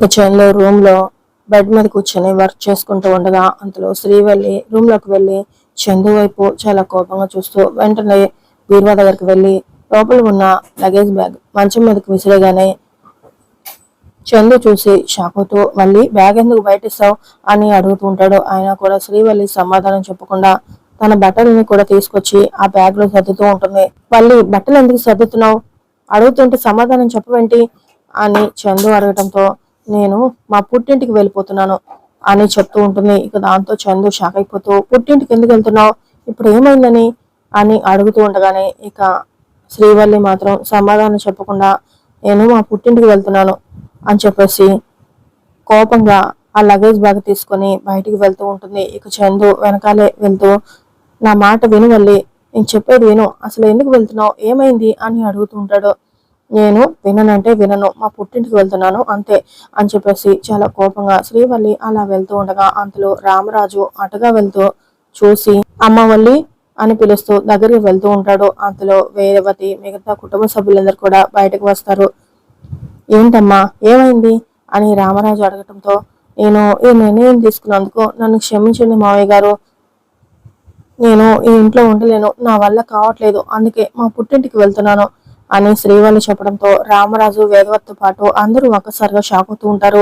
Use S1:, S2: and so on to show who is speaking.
S1: ఇక చందు రూమ్లో బెడ్ మీద కూర్చొని వర్క్ చేసుకుంటూ ఉండగా అంతలో శ్రీవల్లి రూమ్లోకి వెళ్ళి చందు వైపు చాలా కోపంగా చూస్తూ వెంటనే బీరువా దగ్గరికి వెళ్ళి లోపల ఉన్న లగేజ్ బ్యాగ్ మంచం మీదకి విసిరేగానే చందు చూసి షాక్ అవుతూ మళ్ళీ బ్యాగ్ ఎందుకు బయట ఇస్తావు అని అడుగుతూ ఉంటాడు. ఆయన కూడా శ్రీవల్లి సమాధానం చెప్పకుండా తన బట్టలని కూడా తీసుకొచ్చి ఆ బ్యాగ్లో సర్దుతూ ఉంటుంది. మళ్ళీ బట్టలు ఎందుకు సర్దుతున్నావు? అడుగుతుంటే సమాధానం చెప్పవేంటి? అని చందు అడగటంతో నేను మా పుట్టింటికి వెళ్ళిపోతున్నాను అని చెప్తూ ఉంటుంది. ఇక దాంతో చందు షాక్ అయిపోతూ పుట్టింటికి ఎందుకు వెళ్తున్నావు? ఇప్పుడు ఏమైందని? అని అడుగుతూ ఉండగానే ఇక శ్రీవల్లి మాత్రం సమాధానం చెప్పకుండా నేను మా పుట్టింటికి వెళ్తున్నాను అని చెప్పేసి కోపంగా ఆ లగేజ్ బ్యాగ్ తీసుకొని బయటికి వెళ్తూ ఉంటుంది. ఇక చందు వెనకాలే వెళ్తూ నా మాట విను వల్లి నేను చెప్పేది విను. అసలు ఎందుకు వెళ్తున్నావు? ఏమైంది? అని అడుగుతూ ఉంటాడు. నేను విననంటే వినను మా పుట్టింటికి వెళ్తున్నాను అంతే అని చెప్పేసి చాలా కోపంగా శ్రీవల్లి అలా వెళ్తూ ఉండగా అంతలో రామరాజు అటుగా వెళ్తూ చూసి అమ్మవల్లి అని పిలుస్తూ దగ్గరికి వెళ్తూ ఉంటాడు. అంతలో వేరవతి మిగతా కుటుంబ సభ్యులందరూ కూడా బయటకు వస్తారు. ఏంటమ్మా ఏమైంది? అని రామరాజు అడగటంతో నేను ఈ నిర్ణయం తీసుకున్నందుకు నన్ను క్షమించండి మావయ్య గారు. నేను ఈ ఇంట్లో ఉండలేను నా వల్ల కావట్లేదు అందుకే మా పుట్టింటికి వెళ్తున్నాను. అని శ్రీవల్లి చెప్పడంతో రామరాజు వేదవత్తో పాటు అందరూ ఒక్కసారిగా షాక్ అవుతూ ఉంటారు.